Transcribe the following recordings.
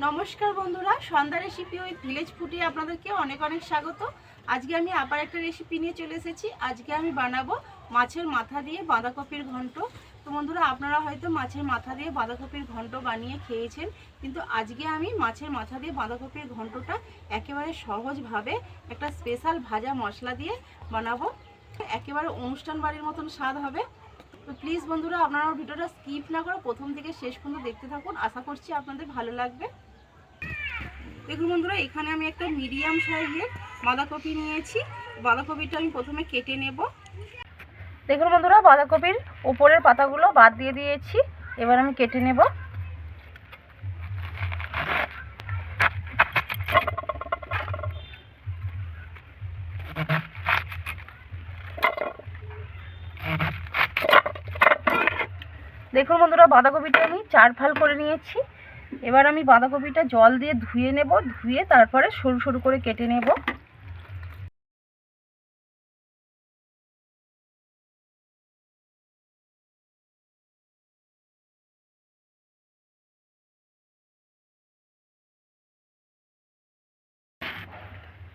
নমস্কার বন্ধুরা, সন্ধ্যা রেসিপি ওই ভিলেজ ফুডে আপনাদেরকে অনেক অনেক স্বাগত। আজকে আমি আবার একটা রেসিপি নিয়ে চলে এসেছি। আজকে আমি বানাবো মাছের মাথা দিয়ে বাঁধাকপির ঘন্ট। তো বন্ধুরা, আপনারা হয়তো মাছের মাথা দিয়ে বাঁধাকপির ঘন্ট বানিয়ে খেয়েছেন, কিন্তু আজকে আমি মাছের মাথা দিয়ে বাঁধাকপির ঘন্টটা একেবারে সহজভাবে একটা স্পেশাল ভাজা মশলা দিয়ে বানাবো। একেবারে অনুষ্ঠান বাড়ির মতন স্বাদ হবে। তো প্লিজ বন্ধুরা, আপনারা ভিডিওটা স্কিপ না করে প্রথম থেকে শেষ পর্যন্ত দেখতে থাকুন। আশা করছি আপনাদের ভালো লাগবে। দেখুন বন্ধুরা, এখানে আমি একটা মিডিয়াম সাইজের বাঁধাকপি নিয়েছি। বাঁধাকপিটা আমি প্রথমে কেটে নেব। দেখুন বন্ধুরা, বাঁধাকপির উপরের পাতাগুলো বাদ দিয়ে দিয়েছি। এবার আমি কেটে নেব। দেখুন বন্ধুরা, বাঁধাকপিটা আমি চার ফাল করে নিয়েছি। এবার আমি বাঁধাকপিটা জল দিয়ে ধুয়ে নেব, ধুয়ে তারপরে সরু সরু করে কেটে নেব।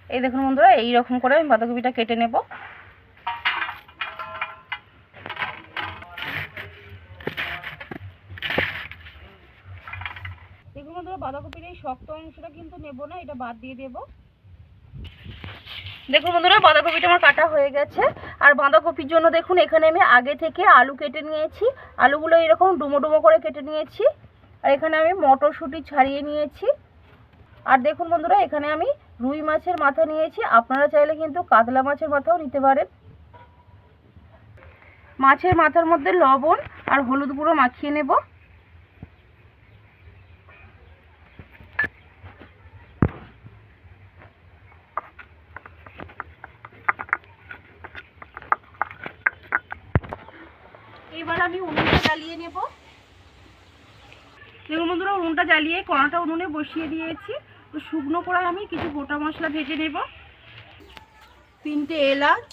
এই দেখুন বন্ধুরা, এইরকম করে আমি বাঁধাকপিটা কেটে নেব। শক্ত অংশটা কিন্তু নেব না, এটা বাদ দিয়ে দেব। দেখুন বন্ধুরা, বাঁধাকপিটা আমার কাটা হয়ে গেছে। আর বাঁধাকপির জন্য দেখুন, এখানে আমি আগে থেকে আলু কেটে নিয়েছি। আলুগুলো এরকম ডুমো ডুমো করে কেটে নিয়েছি। আর এখানে আমি মটরশুঁটি ছাড়িয়ে নিয়েছি। আর দেখুন বন্ধুরা, এখানে আমি রুই মাছের মাথা নিয়েছি। আপনারা চাইলে কিন্তু কাতলা মাছের মাথাও নিতে পারেন। মাছের মাথার মধ্যে লবণ আর হলুদ গুঁড়ো মাখিয়ে নেব। এবার আমি উনুনটা জ্বালিয়ে নেব। দেখুন বন্ধুরা, উনুনটা জ্বালিয়ে কড়াটা উনুনে বসিয়ে দিয়েছি। তো শুকনো করে আমি কিছু গোটা মশলা ভেজে নেব। তিনটে এলাচ,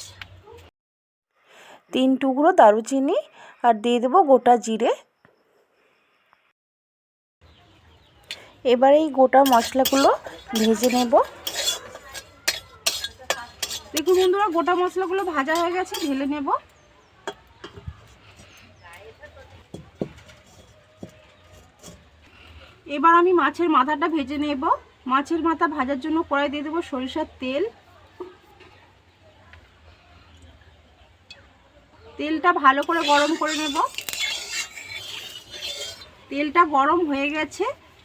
তিন টুকরো দারুচিনি আর দিয়ে দেবো গোটা জিরে। এবার এই গোটা মশলাগুলো ভেজে নেব। দেখুন বন্ধুরা, গোটা মশলাগুলো ভাজা হয়ে গেছে, ঢেলে নেব। এবার আমি মাছের মাথাটা ভেজে নেব। মাছের মাথা ভাজার জন্য কড়াই দিয়ে দেবো সরিষার তেল। তেলটা ভালো করে গরম করে নেব। তেলটা গরম হয়ে গেছে।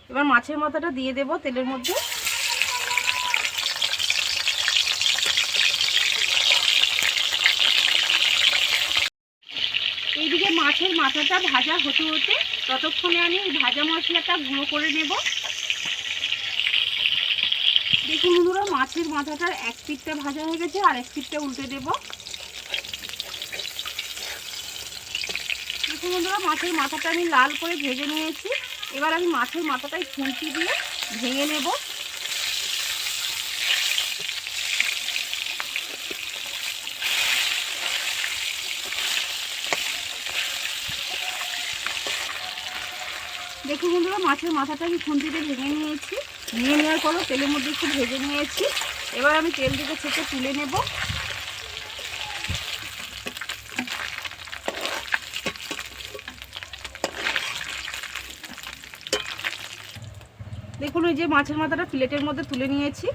এবার মাছের মাথাটা দিয়ে দেব তেলের মধ্যে এইদিকে মাছের মাথাটা ভাজা হতে হতে ততক্ষণে আমি ভাজা মশলাটা গুঁড়ো করে নেব। দেখুন বন্ধুরা, মাছের মাথাটার এক পিঠটা ভাজা হয়ে গেছে, আর এক পিঠটা উল্টে দেব। দেখুন বন্ধুরা, মাছের মাথাটা আমি লাল করে ভেজে নিয়েছি। এবার আমি মাছের মাথাটাই খুন্তি দিয়ে ভেঙে নেব। দেখুন বন্ধুরা, মাছের মাথাটা আমি খুন্তিতে ভেঙে নিয়েছি। ভেঙে নেওয়ার পরও তেলের মধ্যে একটু ভেজে নিয়েছি। এবার আমি তেল থেকে ছেঁকে তুলে নেব। দেখুন ওই যে মাছের মাথাটা প্লেটের মধ্যে তুলে নিয়েছি।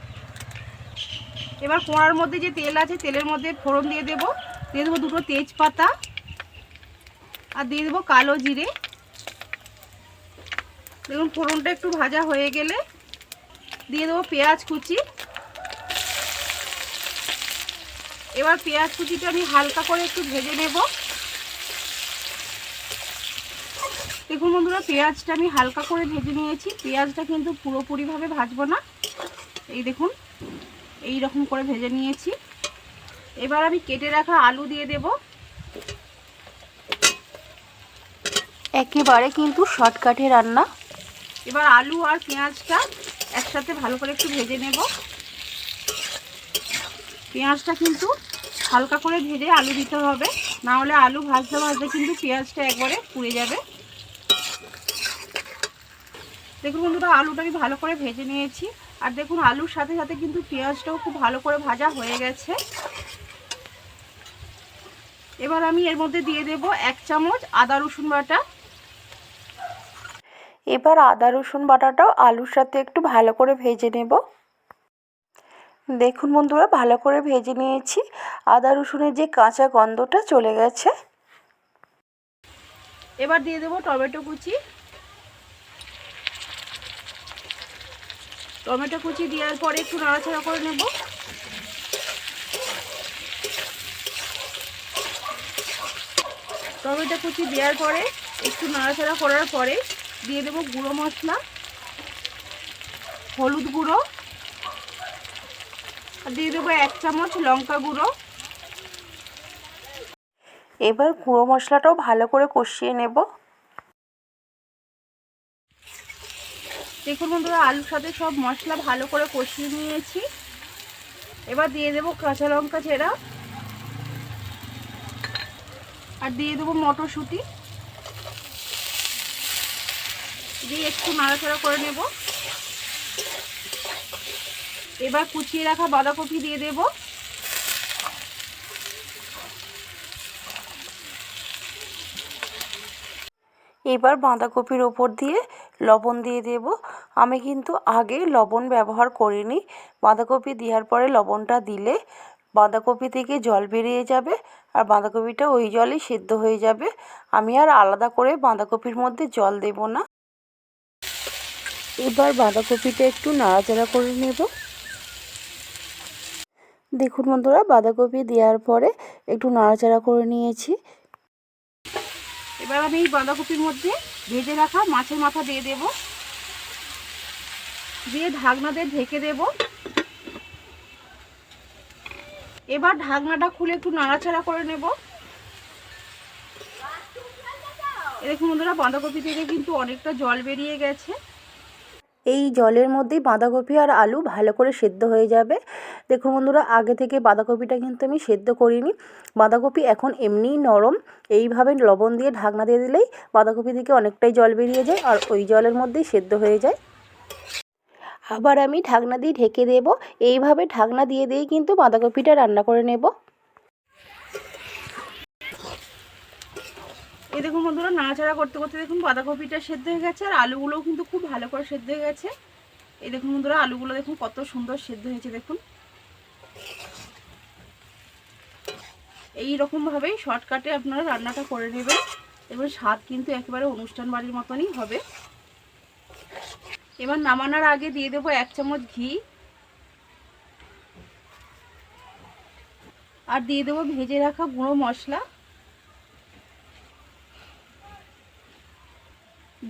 এবার কোড়ার মধ্যে যে তেল আছে, তেলের মধ্যে ফোড়ন দিয়ে দেব। দিয়ে দেবো দুটো তেজপাতা। আর দিয়ে দেবো কালো জিরে। দেখুন, ফোড়নটা একটু ভাজা হয়ে গেলে দিয়ে দেবো পেঁয়াজ কুচি। এবার পেঁয়াজ কুচিটা আমি হালকা করে একটু ভেজে নেব। দেখুন বন্ধুরা, পেঁয়াজটা আমি হালকা করে ভেজে নিয়েছি। পেঁয়াজটা কিন্তু পুরোপুরিভাবে ভাজবো না। এই দেখুন, এই রকম করে ভেজে নিয়েছি। এবার আমি কেটে রাখা আলু দিয়ে দেব। একেবারে কিন্তু শর্টকাটে রান্না। এবার আলু আর পেঁয়াজটা একসাথে ভালো করে একটু ভেজে নেব। পেঁয়াজটা কিন্তু হালকা করে ভেজে আলু দিতে হবে, না হলে আলু ভাজতে ভাজতে কিন্তু পেঁয়াজটা একবারে পুড়ে যাবে। দেখুন বন্ধুরা, আলুটা আমি ভালো করে ভেজে নিয়েছি। আর দেখুন, আলুর সাথে সাথে কিন্তু পেঁয়াজটাও খুব ভালো করে ভাজা হয়ে গেছে। এবার আমি এর মধ্যে দিয়ে দেব এক চামচ আদা রসুন বাটা। এবার আদা, রসুন বাটাটাও আলুর সাথে একটু ভালো করে ভেজে নেব। দেখুন বন্ধুরা, ভালো করে ভেজে নিয়েছি। আদা, রসুনের যে কাঁচা গন্ধটা চলে গেছে। এবার দিয়ে দেবো টমেটো কুচি। টমেটো কুচি দেওয়ার পরে একটু নাড়াচাড়া করে নেব। টমেটো কুচি দেওয়ার পরে একটু নাড়াচাড়া করার পরে দিয়ে দেবো গুঁড়ো মশলা হলুদ গুঁড়ো আর দিয়ে দেবো এক চামচ লঙ্কা গুঁড়ো। এবার গুঁড়ো মশলাটাও ভালো করে কষিয়ে নেব। দেখুন বন্ধুরা আলুর সাথে সব মশলা ভালো করে কষিয়ে নিয়েছি। এবার দিয়ে দেবো কাঁচা লঙ্কা চেরা। আর দিয়ে দেবো মটরশুঁটি। দিয়ে একটু নাড়াচাড়া করে নেব। এবার কুচিয়ে রাখা বাঁধাকপি দিয়ে দেবো। এবার বাঁধাকপির ওপর দিয়ে লবণ দিয়ে দেব। আমি কিন্তু আগে লবণ ব্যবহার করিনি। বাঁধাকপি দেওয়ার পরে লবণটা দিলে বাঁধাকপি থেকে জল বেরিয়ে যাবে আর বাঁধাকপিটা ওই জলেই সেদ্ধ হয়ে যাবে। আমি আর আলাদা করে বাঁধাকপির মধ্যে জল দেব না। এবার বাঁধাকপিটা একটু নাড়াচাড়া করে নেব। দেখুন বন্ধুরা, বাঁধাকপি দেওয়ার পরে একটু নাড়াচাড়া করে নিয়েছি। এবার আমি এই বাঁধাকপির মধ্যে ভেজে রাখা মাছের মাথা দিয়ে দেব। দিয়ে ঢাকনা দিয়ে ঢেকে দেব। এবার ঢাকনাটা খুলে একটু নাড়াচাড়া করে নেব। দেখুন বন্ধুরা, বাঁধাকপি থেকে কিন্তু অনেকটা জল বেরিয়ে গেছে। এই জলের মধ্যেই বাঁধাকপি আর আলু ভালো করে সেদ্ধ হয়ে যাবে। দেখুন বন্ধুরা, আগে থেকে বাঁধাকপিটা কিন্তু আমি সেদ্ধ করিনি। বাঁধাকপি এখন এমনিই নরম। এইভাবে লবণ দিয়ে ঢাকনা দিয়ে দিলেই বাঁধাকপি থেকে অনেকটাই জল বেরিয়ে যায় আর ওই জলের মধ্যেই সেদ্ধ হয়ে যায়। আবার আমি ঢাকনা দিয়ে ঢেকে দেব। এইভাবে ঢাকনা দিয়ে দিয়েই কিন্তু বাঁধাকপিটা রান্না করে নেব। এই দেখুন বন্ধুরা, নাড়াচাড়া করতে করতে দেখুন বাঁধাকপিটা সেদ্ধ হয়ে গেছে, আর আলুগুলোও কিন্তু খুব ভালো করে সেদ্ধ হয়ে গেছে। এই দেখুন বন্ধুরা, আলুগুলো দেখুন কত সুন্দর সেদ্ধ হয়েছে, দেখুন। এই রকমভাবেই শর্টকাটে আপনারা রান্নাটা করে নেবেন। এবার স্বাদ কিন্তু একেবারে অনুষ্ঠান বাড়ির মতনই হবে। এবার নামানোর আগে দিয়ে দেবো এক চামচ ঘি। আর দিয়ে দেবো ভেজে রাখা গুঁড়ো মশলা।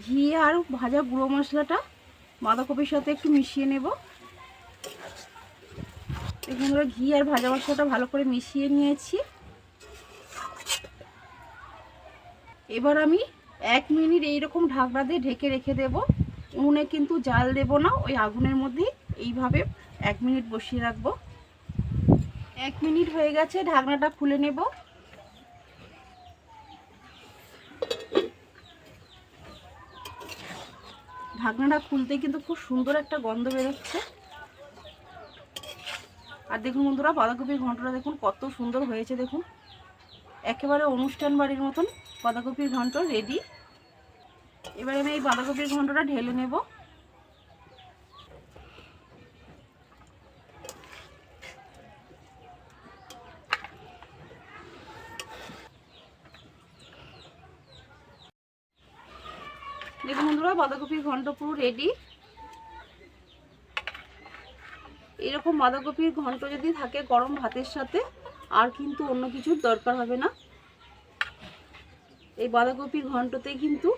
ঘি আর ভাজা গুঁড়ো মশলাটা বাঁধাকপির সাথে একটু মিশিয়ে নেব। দেখুন আমরা ঘি আর ভাজা মশলাটা ভালো করে মিশিয়ে নিয়েছি। এবার আমি এক মিনিট এইরকম ঢাকনা দিয়ে ঢেকে রেখে দেব। উনুনে কিন্তু জাল দেব না, ওই আগুনের মধ্যেই এইভাবে এক মিনিট বসিয়ে রাখব। এক মিনিট হয়ে গেছে, ঢাকনাটা খুলে নেব। ঢাকনাটা খুলতেই কিন্তু খুব সুন্দর একটা গন্ধ বেরোচ্ছে। আর দেখুন বন্ধুরা, বাঁধাকপির ঘন্টটা দেখুন, কত সুন্দর হয়েছে দেখুন। একেবারে অনুষ্ঠান বাড়ির মতন বাঁধাকপির ঘন্ট রেডি এবারে আমি এই বাঁধাকপির ঘন্টটা ঢেলে নেব দেখুন বন্ধুরা বাঁধাকপির ঘন্ট পুরো রেডি এরকম বাঁধাকপির ঘন্ট যদি থাকে গরম ভাতের সাথে, আর কিন্তু অন্য কিছুর দরকার হবে না। এই বাঁধাকপির ঘন্টতে কিন্তু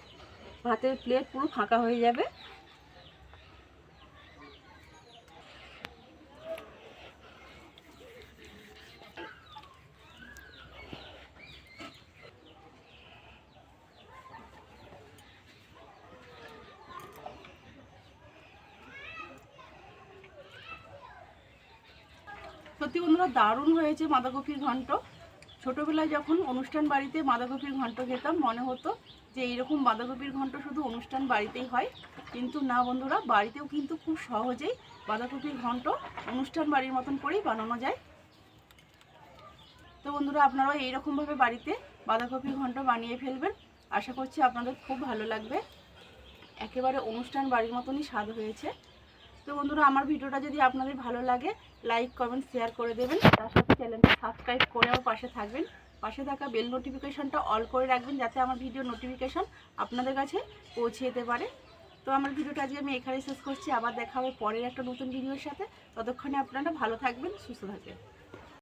ভাতের প্লেট পুরো ফাঁকা হয়ে যাবে। সত্যি বন্ধুরা দারুণ হয়েছে বাঁধাকপির ঘন্ট ছোটোবেলায় যখন অনুষ্ঠান বাড়িতে বাঁধাকপির ঘন্ট খেতাম, মনে হতো যে এইরকম বাঁধাকপির ঘন্ট শুধু অনুষ্ঠান বাড়িতেই হয়। কিন্তু না বন্ধুরা, বাড়িতেও কিন্তু খুব সহজেই বাঁধাকপির ঘন্ট অনুষ্ঠান বাড়ির মতন করেই বানানো যায়। তো বন্ধুরা, আপনারাও এইরকমভাবে বাড়িতে বাঁধাকপির ঘন্ট বানিয়ে ফেলবেন। আশা করছি আপনাদের খুব ভালো লাগবে। একেবারে অনুষ্ঠান বাড়ির মতনই স্বাদ হয়েছে। তো বন্ধুরা, আমার ভিডিওটা যদি আপনাদের ভালো লাগে লাইক কমেন্ট শেয়ার করে দেবেন। তার সাথে চ্যানেলটা সাবস্ক্রাইব করেও পাশে থাকবেন। পাশে থাকা বেল নোটিফিকেশনটা অল করে রাখবেন, যাতে আমার ভিডিও নোটিফিকেশন আপনাদের কাছে পৌঁছে যেতে পারে। তো আমার ভিডিওটা আজকে আমি এখানেই শেষ করছি। আবার দেখা হবে পরের একটা নতুন ভিডিওর সাথে। ততক্ষণে আপনারা ভালো থাকবেন, সুস্থ থাকবেন।